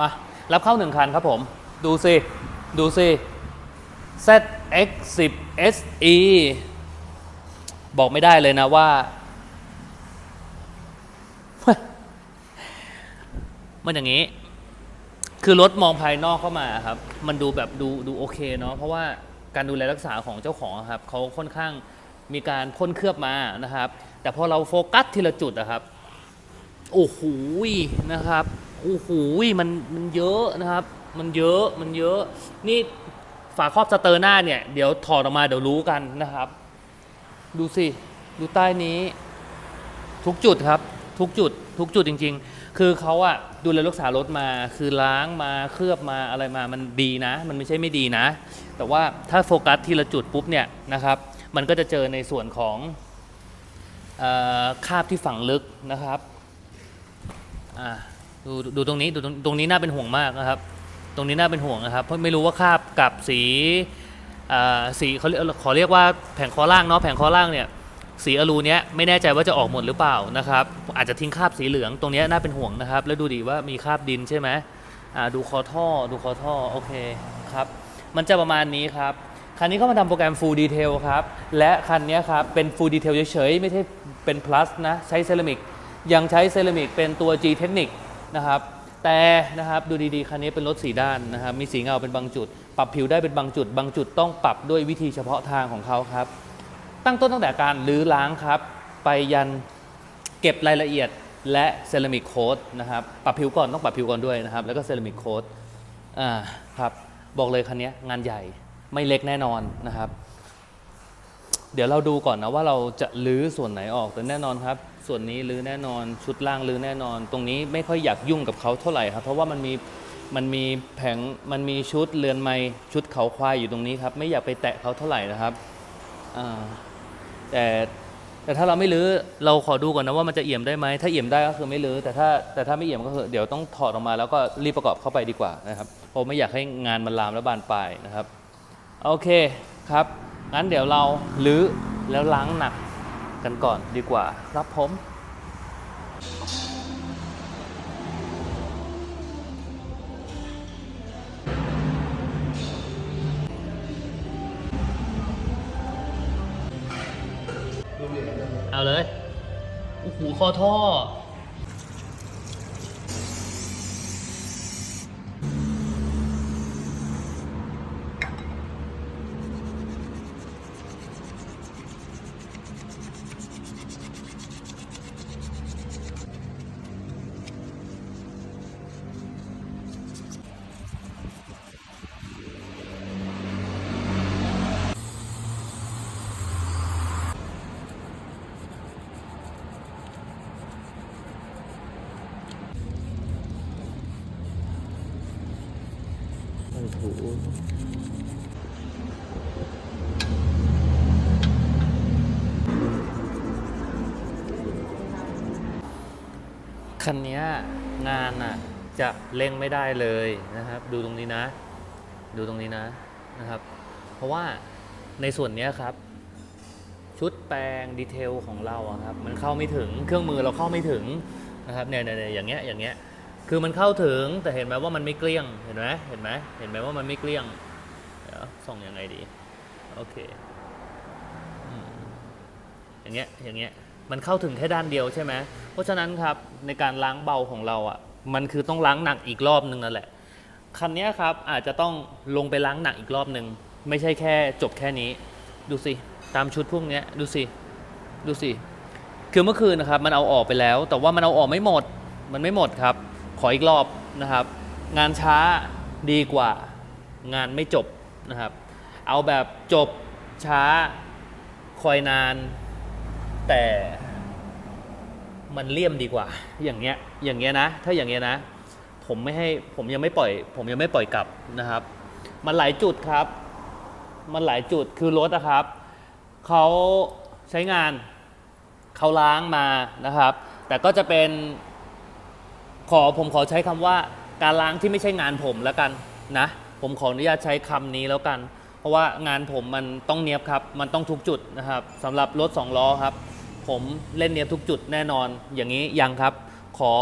มา รับเข้าหนึ่งคันครับผม ดูสิ ดูสิ ZX10 SE บอกไม่ได้เลยนะว่า มันอย่างนี้ คือรถมองภายนอกเข้ามาครับ มันดูแบบดูดูโอเคเนาะ เพราะว่าการดูแลรักษาของเจ้าของครับ เขาค่อนข้างมีการพ่นเคลือบมานะครับ แต่พอเราโฟกัสทีละจุดอะครับ โอ้โหนะครับ โอ้โหมันมันเยอะนะครับ มันเยอะมันเยอะ นี่ฝาครอบสเตอร์หน้าเนี่ย เดี๋ยวถอดออกมาเดี๋ยวรู้กันนะครับ ดูสิ ดูใต้นี้ ทุกจุดครับ ทุกจุด ทุกจุดจริง ๆ คือเขาอะดูแลรักษารถมา คือล้างมาเคลือบมาอะไรมามันดีนะ มันไม่ใช่ไม่ดีนะ แต่ว่าถ้าโฟกัสทีละจุดปุ๊บเนี่ยนะครับ มันก็จะเจอในส่วนของคราบที่ฝังลึกนะครับอ่า ดูดูตรงนี้ดูตรงตรงนี้น่าเป็นห่วงมากนะครับ ตรงนี้น่าเป็นห่วงนะครับเพราะไม่รู้ว่าคราบกับสีอ่าสีเขาเรียกขอเรียกว่าแผงคอล่างเนาะแผงคอล่างเนี่ยสีอลูเนี้ยไม่แน่ใจว่าจะออกหมดหรือเปล่านะครับอาจจะทิ้งคราบสีเหลืองตรงเนี้ยน่าเป็นห่วงนะครับ แล้วดูดีว่ามีคราบดินใช่ไหมอ่าดูคอท่อดูคอท่อโอเคครับมันจะประมาณนี้ครับคันนี้เขามาทำโปรแกรม Full Detail ครับและคันนี้ครับเป็น Full Detail เฉยๆไม่ใช่เป็น plus นะใช้เซรามิกยังใช้เซรามิกเป็นตัว G Technic นะครับ แต่นะครับดูดีๆคันนี้เป็นรถสีด้านนะครับมีสีเงาเป็นบางจุด ปรับผิวได้เป็นบางจุด บางจุดต้องปรับด้วยวิธีเฉพาะทางของเขาครับ ตั้งต้นตั้งแต่การรื้อล้างครับ ไปยันเก็บรายละเอียดและเซรามิกโค้ดนะครับปรับผิวก่อนต้องปรับผิวก่อนด้วยนะครับ แล้วก็เซรามิกโค้ดอ่าครับบอกเลยคันนี้งานใหญ่ไม่เล็กแน่นอนนะครับ เดี๋ยวเราดูก่อนนะว่าเราจะลื้อส่วนไหนออกแต่แน่นอนครับ ส่วนนี้ลื้อแน่นอนชุดล่างลื้อแน่นอน ตรงนี้ไม่ค่อยอยากยุ่งกับเขาเท่าไหร่ครับ เพราะว่ามันมีมันมีแผงมันมีชุดเรือนไม้ชุดเขาควายอยู่ตรงนี้ครับ ไม่อยากไปแตะเขาเท่าไหร่นะครับแต่แต่ถ้าเราไม่ลื้อเราขอดูก่อนนะว่ามันจะเอี่ยมได้ไหมถ้าเอี่ยมได้ก็คือไม่ลื้อแต่ถ้าแต่ถ้าไม่เอี่ยมก็คือเดี๋ยวต้องถอดออกมาแล้วก็รีบประกอบเข้าไปดีกว่านะครับเพราะไม่อยากให้งานมันลามและบานปลายนะครับโอเคครับงั้นเดี๋ยวเราลื้อแล้วล้างหนัก กันก่อนดีกว่าครับผมเอาเลย โอ้โห คอท่อ คันนี้งานอะจะเร่งไม่ได้เลยนะครับ ดูตรงนี้นะ ดูตรงนี้นะนะครับ เพราะว่าในส่วนนี้ครับ ชุดแปลงดีเทลของเราครับมันเข้าไม่ถึงเครื่องมือเราเข้าไม่ถึงนะครับเนี่ยเนี่ยเนี่ยอย่างเงี้ยอย่างเงี้ยคือมันเข้าถึงแต่เห็นไหมว่ามันไม่เกลี้ยงเห็นไหมเห็นไหมเห็นไหมว่ามันไม่เกลี้ยงเดี๋ยวส่องยังไงดีโอเคอย่างเงี้ยอย่างเงี้ย มันเข้าถึงแค่ด้านเดียวใช่ไหมเพราะฉะนั้นครับในการล้างเบาของเราอะมันคือต้องล้างหนักอีกรอบนึงนั่นแหละคันนี้ครับอาจจะต้องลงไปล้างหนักอีกรอบนึง ไม่ใช่แค่จบแค่นี้ ดูสิตามชุดพวกนี้ดูสิดูสิคือเมื่อคืนนะครับมันเอาออกไปแล้ว แต่ว่ามันเอาออกไม่หมดมันไม่หมดครับ ขออีกรอบนะครับ งานช้าดีกว่า งานไม่จบนะครับ เอาแบบจบช้าคอยนาน แต่มันเลี่ยมดีกว่า อย่างเงี้ย อย่างเงี้ยนะ ถ้าอย่างเงี้ยนะ ผมไม่ให้ ผมยังไม่ปล่อย ผมยังไม่ปล่อยกลับนะครับ มันหลายจุดครับ มันหลายจุด คือรถนะครับ เขาใช้งาน เขาล้างมานะครับ แต่ก็จะเป็น ขอผมขอใช้คำว่า การล้างที่ไม่ใช่งานผมแล้วกันนะ ผมขออนุญาตใช้คำนี้แล้วกัน เพราะว่างานผมมันต้องเนียบครับ มันต้องทุกจุดนะครับสำหรับรถสองล้อครับ ผมเล่นเนียบทุกจุดแน่นอนอย่างนี้ยังครับ ขอ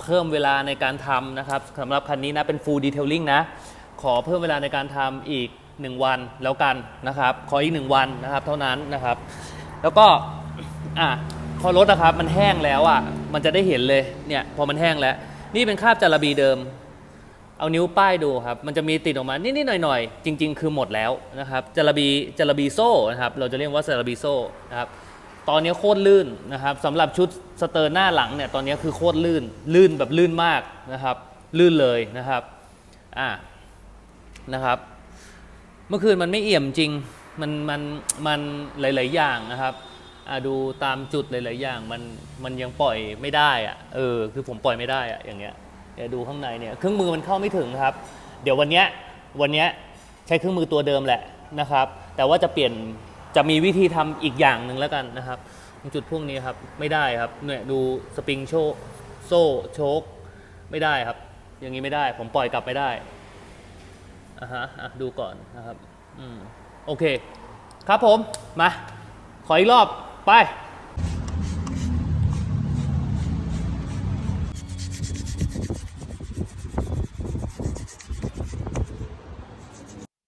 เพิ่มเวลาในการทำนะครับสำหรับคันนี้นะเป็น full detailing นะ ขอเพิ่มเวลาในการทำอีก 1 วันแล้วกันนะครับ ขออีก 1 วันนะครับ เท่านั้นนะครับ แล้วก็อะพอรถนะครับมันแห้งแล้วอะมันจะได้เห็นเลยเนี่ยพอมันแห้งแล้ว นี่เป็นคราบจาระบีเดิม เอานิ้วป้ายดูครับ มันจะมีติดออกมานิดๆหน่อยๆจริง ๆ คือหมดแล้วนะครับจาระบีจาระบีโซ่นะครับเราจะเรียกว่าจาระบีโซ่นะครับ ตอนนี้โคตรลื่นนะครับสำหรับชุดสเตอร์หน้าหลังเนี่ยตอนนี้คือโคตรลื่น ลื่นแบบลื่นมากนะครับ ลื่นเลยนะครับอ่านะครับ เมื่อคืนมันไม่เอี่ยมจริงมันมันมันหลาย ๆ อย่างนะครับอ่าดูตามจุดหลาย ๆ อย่างมันมันยังปล่อยไม่ได้อะเออคือผมปล่อยไม่ได้อะอย่างเงี้ยเดี๋ยวดูข้างในเนี่ยเครื่องมือมันเข้าไม่ถึงครับ เดี๋ยววันเนี้ยวันเนี้ยใช้เครื่องมือตัวเดิมแหละนะครับ แต่ว่าจะเปลี่ยน จะมีวิธีทำอีกอย่างหนึ่งแล้วกันนะครับ จุดพวกนี้ครับไม่ได้ครับเนี่ยดูสปริงโชโซ่โชคไม่ได้ครับ อย่างนี้ไม่ได้ ผมปล่อยกลับไม่ได้อะฮะอะดูก่อนนะครับอืมโอเค ครับผมมา ขออีกรอบไป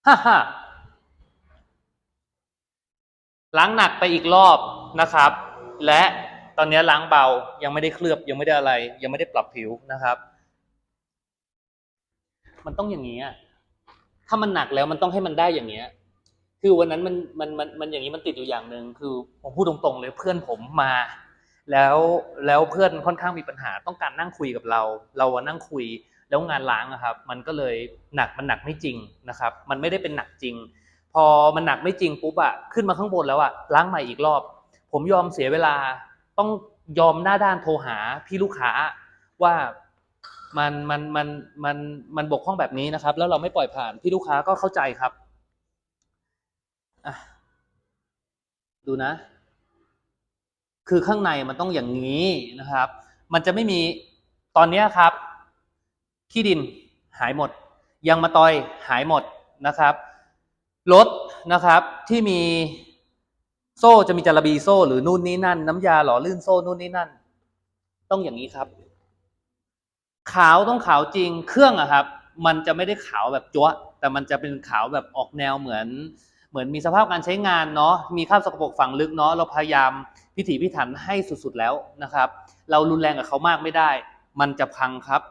ฮ่าฮ่า ล้างหนักไปอีกรอบนะครับ และตอนนี้ล้างเบายังไม่ได้เคลือบยังไม่ได้อะไร ยังไม่ได้ปรับผิวนะครับ มันต้องอย่างนี้ถ้ามันหนักแล้วมันต้องให้มันได้อย่างเงี้ย คือวันนั้นมันมันมันมันอย่างนี้มันติดอยู่อย่างหนึ่งคือผมพูดตรงๆเลยเพื่อนผมมา แล้วแล้วเพื่อนค่อนข้างมีปัญหาต้องการนั่งคุยกับเรา เรานั่งคุยแล้วงานล้างอะครับ มันก็เลยหนักมันหนักไม่จริงนะครับ มันไม่ได้เป็นหนักจริง พอมันหนักไม่จริงปุ๊บอะขึ้นมาข้างบนแล้วอะล้างใหม่อีกรอบ ผมยอมเสียเวลาต้องยอมหน้าด้านโทรหาพี่ลูกค้าว่ามันมันมันมันมันบกพร่องแบบนี้นะครับ แล้วเราไม่ปล่อยผ่านพี่ลูกค้าก็เข้าใจครับดูนะ คือข้างในมันต้องอย่างนี้นะครับ มันจะไม่มีตอนนี้ครับขี้ดินหายหมดยางมะตอยหายหมดนะครับ รถนะครับที่มีโซ่จะมีจาระบีโซ่หรือนู่นนี่นั่น น้ำยาหล่อลื่นโซ่นู่นนี่นั่น ต้องอย่างนี้ครับ ขาวต้องขาวจริงเครื่องอะครับ มันจะไม่ได้ขาวแบบจั๊วแต่มันจะเป็นขาวแบบออกแนวเหมือน เหมือนมีสภาพการใช้งานเนาะมีคราบสกปรกฝังลึกเนาะเราพยายามพิถีพิถันให้สุดๆแล้วนะครับ เรารุนแรงกับเขามากไม่ได้ มันจะพังครับ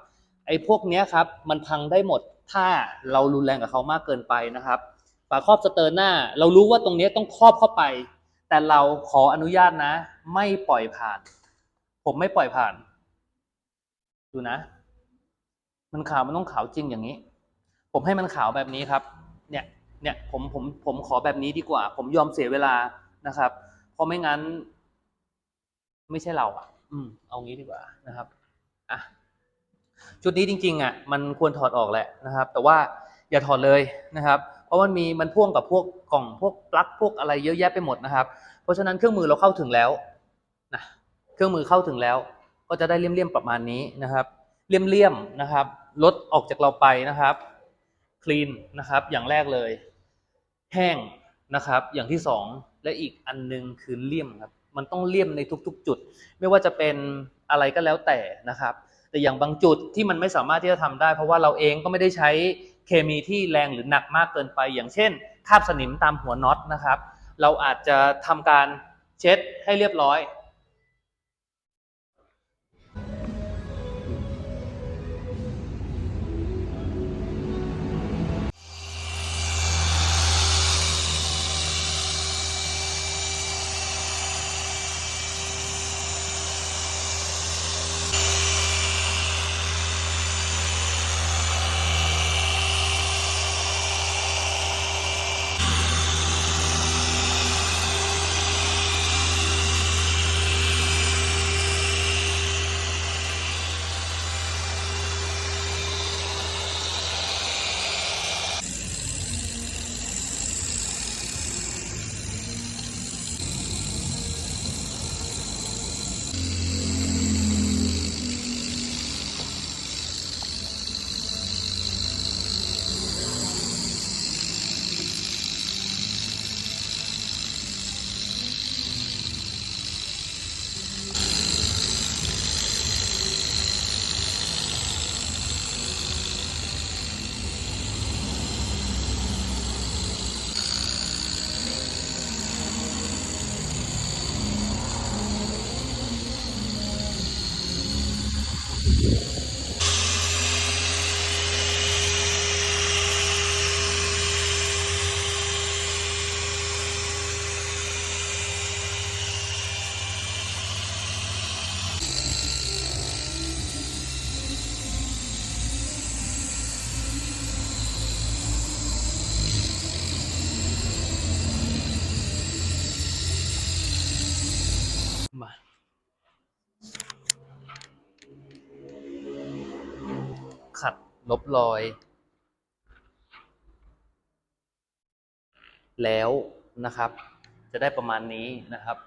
ไอ้พวกเนี้ยครับ มันพังได้หมดถ้าเรารุนแรงกับเขามากเกินไปนะครับ ฝาครอบสเตอร์หน้า เรารู้ว่าตรงนี้ต้องครอบเข้าไป แต่เราขออนุญาตนะ ไม่ปล่อยผ่าน ผมไม่ปล่อยผ่าน ดูนะ มันขาวมันต้องขาวจริงอย่างนี้ ผมให้มันขาวแบบนี้ครับ เนี่ย เนี่ยผมผมผมขอแบบนี้ดีกว่า ผมยอมเสียเวลานะครับ เพราะไม่งั้น ไม่ใช่เราอะ อืม เอางี้ดีกว่านะครับอะชุดนี้จริง ๆ อะ มันควรถอดออกแหละนะครับ แต่ว่าอย่าถอดเลยนะครับ ราะมันมีมันพ่วงกับพวกกล่องพวกปลั๊กพวกอะไรเยอะแยะไปหมดนะครับ เพราะฉะนั้นเครื่องมือเราเข้าถึงแล้วนะเครื่องมือเข้าถึงแล้ว ก็จะได้เลี่ยมๆประมาณนี้นะครับ เลี่ยมๆนะครับลดออกจากเราไปนะครับคลีนนะครับอย่างแรกเลย แห้งนะครับ อย่างที่สองและอีกอันหนึงคือเลี่ยมครับมันต้องเลี่ยมในทุกๆ จุด ไม่ว่าจะเป็นอะไรก็แล้วแต่นะครับ แต่อย่างบางจุดที่มันไม่สามารถที่จะทำได้ เพราะว่าเราเองก็ไม่ได้ใช้ เคมีที่แรงหรือหนักมากเกินไป อย่างเช่นคาบสนิมตามหัวน็อตนะครับ เราอาจจะทำการเช็ดให้เรียบร้อย ลบรอย แล้วนะครับ จะได้ประมาณนี้นะครับ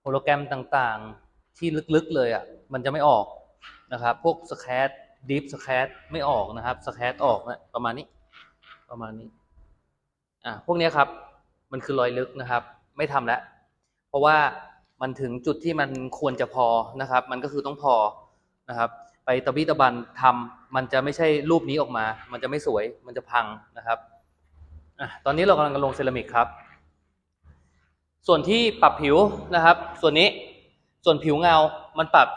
โฮโลแกรมต่างๆที่ลึกๆเลยอะมันจะไม่ออกนะครับ พวกสแคตดิฟสแคตไม่ออกนะครับสแคตออกนะประมาณนี้ประมาณนี้อะพวกนี้ครับ มันคือรอยลึกนะครับ ไม่ทำแล้วเพราะว่ามันถึงจุดที่มันควรจะพอนะครับ มันก็คือต้องพอนะครับ ไปตะบี้ตะบันทำ มันจะไม่ใช่รูปนี้ออกมา มันจะไม่สวย มันจะพังนะครับอตอนนี้เรากำลังลงเซรามิกครับ ส่วนที่ปรับผิวนะครับ ส่วนนี้ ส่วนผิวเงา มันปรับ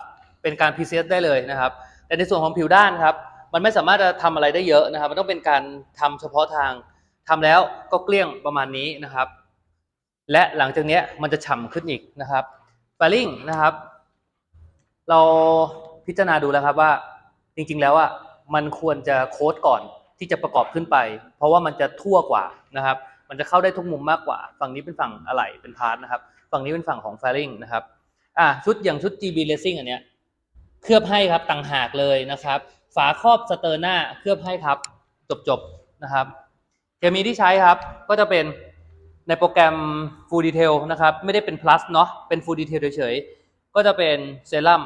เป็นการพรีเซตได้เลยนะครับ แต่ในส่วนของผิวด้านครับ มันไม่สามารถจะทำอะไรได้เยอะนะครับ มันต้องเป็นการทำเฉพาะทางทำแล้วก็เกลี้ยงประมาณนี้นะครับ และหลังจากนี้มันจะฉ่ำขึ้นอีกนะครับฟลิงนะครับ เราพิจารณาดูแล้วครับว่าจริงๆแล้วอะ มันควรจะโค้ดก่อนที่จะประกอบขึ้นไป เพราะว่ามันจะทั่วกว่านะครับ มันจะเข้าได้ทุกมุมมากกว่า ฝั่งนี้เป็นฝั่งอะไหล่เป็นพาร์ทนะครับ ฝั่งนี้เป็นฝั่งของ f a i r i n g นะครับอะชุดอย่างชุด GB Racing อันเนี้ยเคลือบให้ครับต่างหากเลยนะครับ ฝาครอบสเตอร์หน้าเคลือบให้ครับ จบๆนะครับเคมีที่ใช้ครับก็จะเป็นในโปรแกรม Full Detail นะครับ ไม่ได้เป็น plus เนาะเป็น Full Detail เฉยๆก็จะเป็นเซรั่ม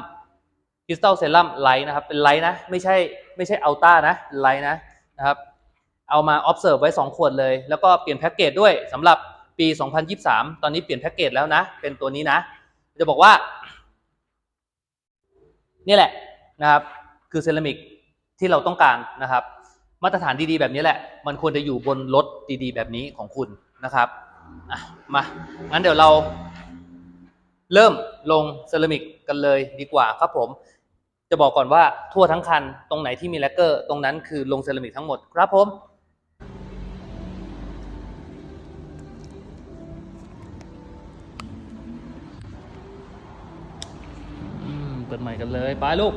คริสตัลเซรั่มไลท์นะครับ เป็นไลท์นะ ไม่ใช่ไม่ใช่อัลต้านะไลท์นะนะครับ เอามา observe ไว้ 2 ขวดเลย แล้วก็เปลี่ยนแพ็กเกจด้วยสำหรับปี 2023 ตอนนี้เปลี่ยนแพ็กเกจแล้วนะ เป็นตัวนี้นะ จะบอกว่า นี่แหละนะครับ คือเซรามิกที่เราต้องการนะครับ มาตรฐานดีๆ แบบนี้แหละ มันควรจะอยู่บนรถดีๆ แบบนี้ของคุณนะครับมางั้นเดี๋ยวเรา เริ่มลงเซรามิกกันเลยดีกว่าครับผม จะบอกก่อนว่าทั่วทั้งคันตรงไหนที่มีแลกเกอร์ตรงนั้นคือลงเซรามิกทั้งหมดครับผมอืมเปิดใหม่กันเลยไปลูก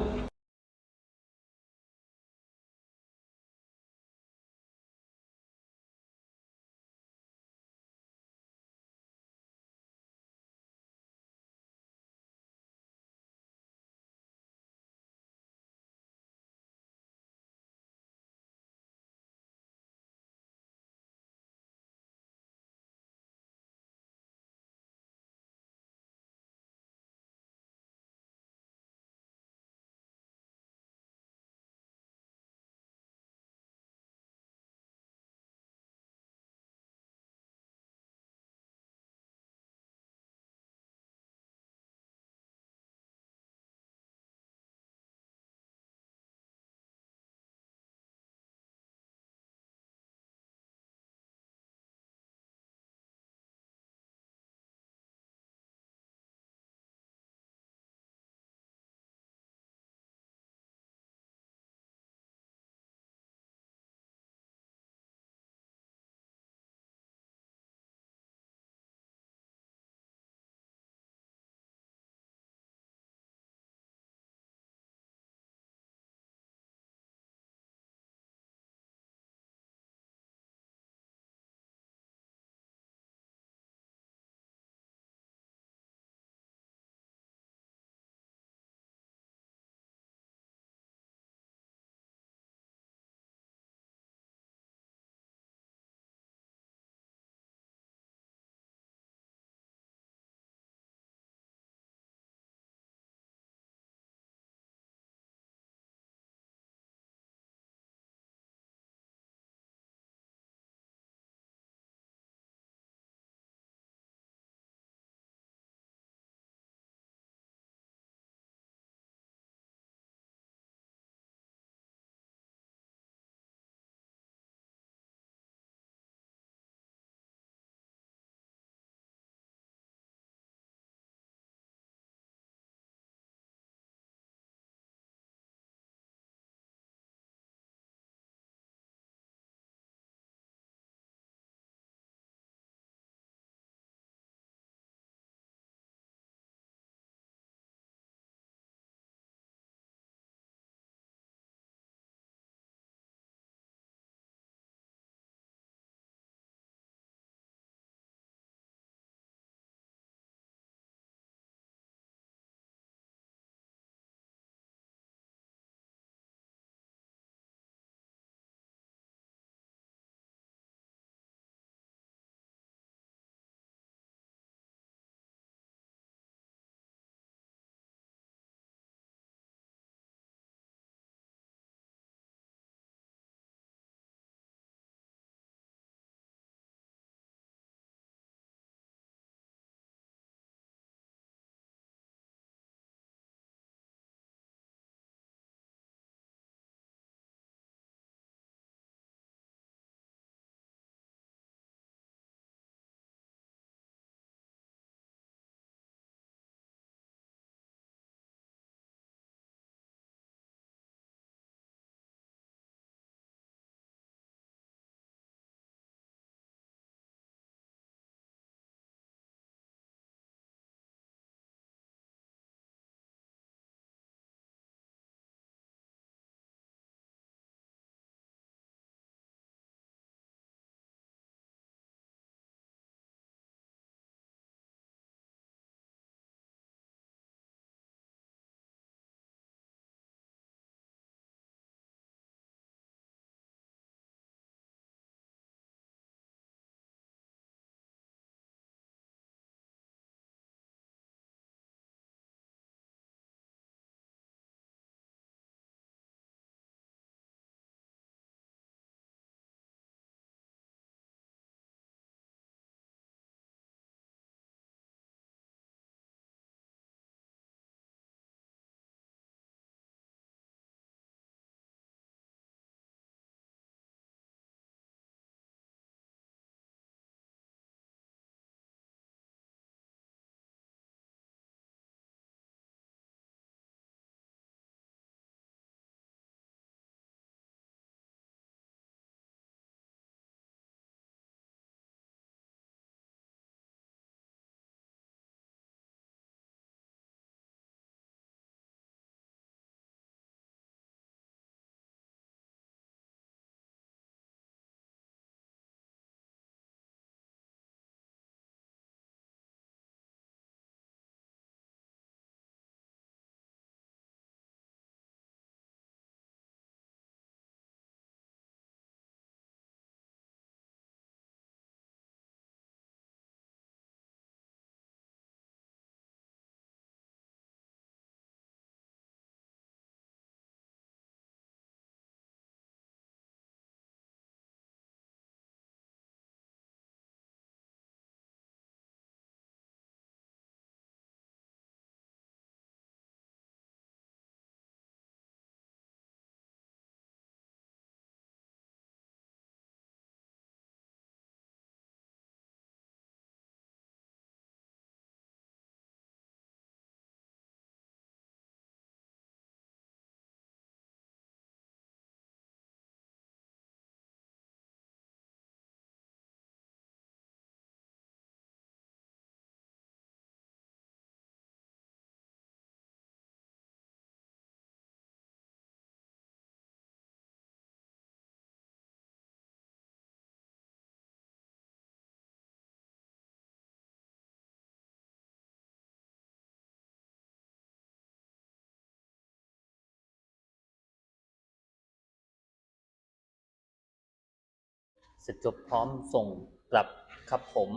เสร็จจบพร้อมส่งกลับครับผม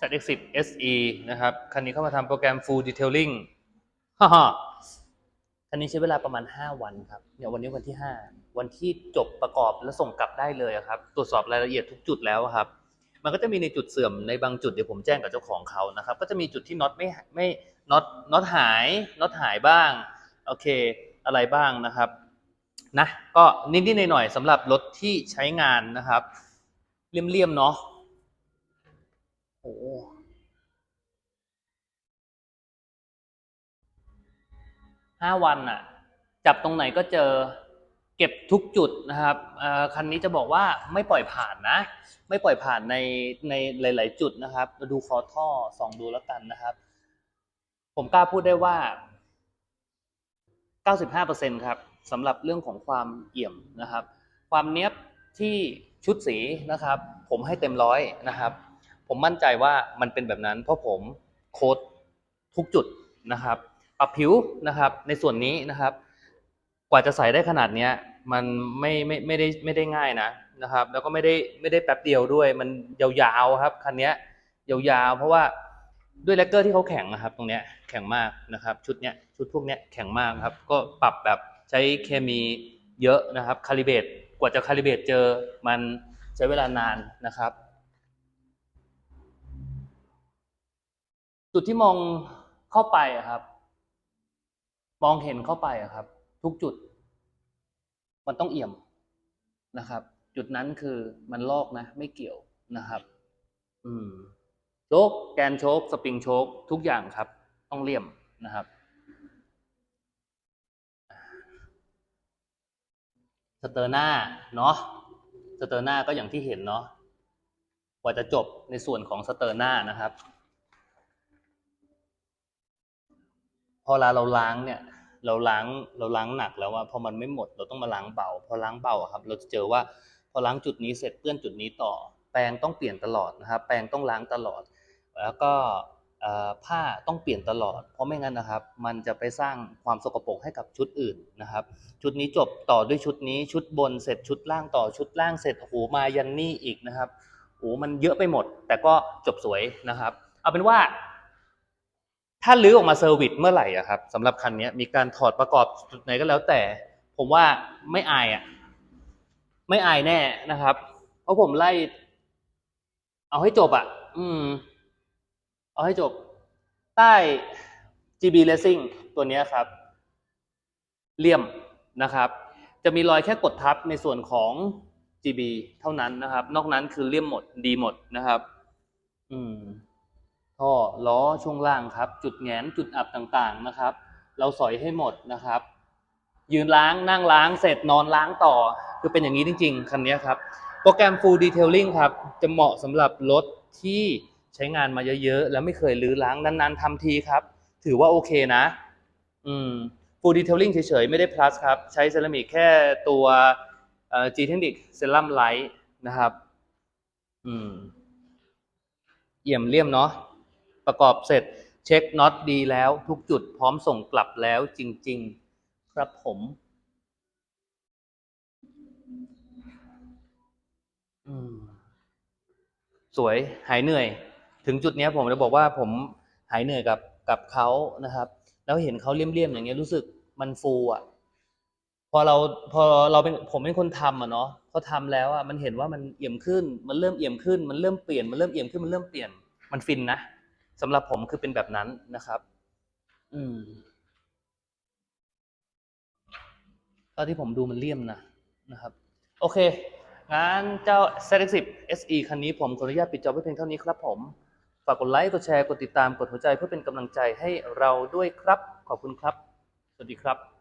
ZX10 SE นะครับ คันนี้เข้ามาทำโปรแกรม Full Detailing ฮ่าฮ่าคันนี้ใช้เวลาประมาณ 5 วันครับ เนี่ยวันนี้วันที่ 5 วันที่จบประกอบแล้วส่งกลับได้เลยอะครับ ตรวจสอบรายละเอียดทุกจุดแล้วอะครับ มันก็จะมีในจุดเสื่อมในบางจุดเดี๋ยวผมแจ้งกับเจ้าของเขานะครับ ก็จะมีจุดที่น็อตไม่ไม่น็อตน็อตหายน็อตหายบ้าง โอเค อะไรบ้างนะครับ นะ ก็นิดๆหน่อยๆสำหรับรถที่ใช้งานนะครับ เลี่ยมๆเนาะโอ้ห้าวันอะจับตรงไหนก็เจอเก็บทุกจุดนะครับอ่อคันนี้จะบอกว่าไม่ปล่อยผ่านนะ ไม่ปล่อยผ่านในในหลาย ๆ จุดนะครับเราดูคอท่อสองดูแล้วกันนะครับ ผมกล้าพูดได้ว่า 95%ครับสำหรับเรื่องของความเอี่ยมนะครับ ความเนี้ยบที่ ชุดสีนะครับ ผมให้เต็มร้อยนะครับ ผมมั่นใจว่ามันเป็นแบบนั้น เพราะผมโค้ดทุกจุดนะครับ ปรับผิวนะครับ ในส่วนนี้นะครับ กว่าจะใส่ได้ขนาดเนี้ยมันไม่ไม่ไม่ได้ไม่ได้ง่ายนะนะครับ แล้วก็ไม่ได้ไม่ได้แป๊บเดียวด้วย มันยาวๆครับคันนี้ยาวๆ เพราะว่าด้วยแลกเกอร์ที่เขาแข็งนะครับ ตรงเนี้ยแข็งมากนะครับ ชุดเนี้ยชุดพวกเนี้ยแข็งมากครับ ก็ปรับแบบใช้เคมีเยอะนะครับคาลิเบต ว่าจะคาลิเบตเจอมันใช้เวลานานนะครับ จุดที่มองเข้าไปอะครับ มองเห็นเข้าไปอะครับ ทุกจุด มันต้องเอี่ยมนะครับ จุดนั้นคือมันลอกนะ ไม่เกี่ยวนะครับ อืมโชคแกนโชคสปริงโชคทุกอย่างครับ ต้องเลี่ยมนะครับ สเตอร์หน้าเนาะสเตอร์หน้าก็อย่างที่เห็นเนาะกว่าจะจบในส่วนของสเตอร์หน้านะครับ พอเวลาเราล้างเนี่ยเราล้างเราล้างหนักแล้วว่าพอมันไม่หมดเราต้องมาล้างเบาพอล้างเบาครับ เราจะเจอว่าพอล้างจุดนี้เสร็จเปื้อนจุดนี้ต่อ แปรงต้องเปลี่ยนตลอดนะครับ แปรงต้องล้างตลอด แล้วก็ ผ้าต้องเปลี่ยนตลอด เพราะไม่งั้นนะครับ มันจะไปสร้างความสกปรกให้กับชุดอื่นนะครับ ชุดนี้จบต่อด้วยชุดนี้ชุดบนเสร็จชุดล่างต่อชุดล่างเสร็จโอ้โหมายันนี่อีกนะครับโอ้โหมันเยอะไปหมด แต่ก็จบสวยนะครับ เอาเป็นว่า ถ้าลื้อออกมาเซอร์วิสเมื่อไหร่อะครับสำหรับคันนี้มีการถอดประกอบจุดไหนก็แล้วแต่ ผมว่าไม่อายอะไม่อายแน่นะครับ เพราะผมไล่ เอาให้จบอะอืม เอาให้จบใต้ GB Racing ตัวนี้ครับเลี่ยมนะครับ จะมีรอยแค่กดทับในส่วนของ GB เท่านั้นนะครับ นอกนั้นคือเลี่ยมหมดดีหมดนะครับ อืมท่อล้อช่วงล่างครับ จุดแงนจุดอับต่างๆนะครับ เราสอยให้หมดนะครับ ยืนล้างนั่งล้างเสร็จนอนล้างต่อ คือเป็นอย่างนี้จริง ๆคันนี้ครับ โปรแกรม Full Detailing ครับ จะเหมาะสำหรับรถที่ ใช้งานมาเยอะๆ แล้วไม่เคยรื้อล้างนานๆทำทีครับ ถือว่าโอเคนะ อืม Full Detailing เฉยๆ ไม่ได้ plus ครับ ใช้เซรามิกแค่ตัวเอ่อ G Technic Serum Light นะครับ อืม เอี่ยมเลี่ยมเนาะประกอบเสร็จเช็คน็อตดีแล้ว ทุกจุดพร้อมส่งกลับแล้วจริง ๆ ครับผม อืม สวยหายเหนื่อย ถึงจุดเนี้ยผมจะบอกว่าผมหายเหนื่อยกับกับเขานะครับ แล้วเห็นเขาเลี่ยมๆอย่างเงี้ยรู้สึกมันฟูอะพอเราพอเราเป็นผมเป็นคนทำอะเนาะพอทำแล้วอะมันเห็นว่ามันเอี่ยมขึ้น มันเริ่มเอี่ยมขึ้น มันเริ่มเปลี่ยนมันเริ่มเอี่ยมขึ้นมันเริ่มเปลี่ยนมันฟินนะสำหรับผมคือเป็นแบบนั้นนะครับ อืมตอนที่ผมดูมันเลี่ยมนะนะครับ โอเคงั้นเจ้า ZX10 SE คันนี้ผมขออนุญาตปิดจอไว้เพียงเท่านี้ครับผม ฝากกดไลค์กดแชร์กดติดตามกดหัวใจเพื่อเป็นกำลังใจให้เราด้วยครับ ขอบคุณครับ สวัสดีครับ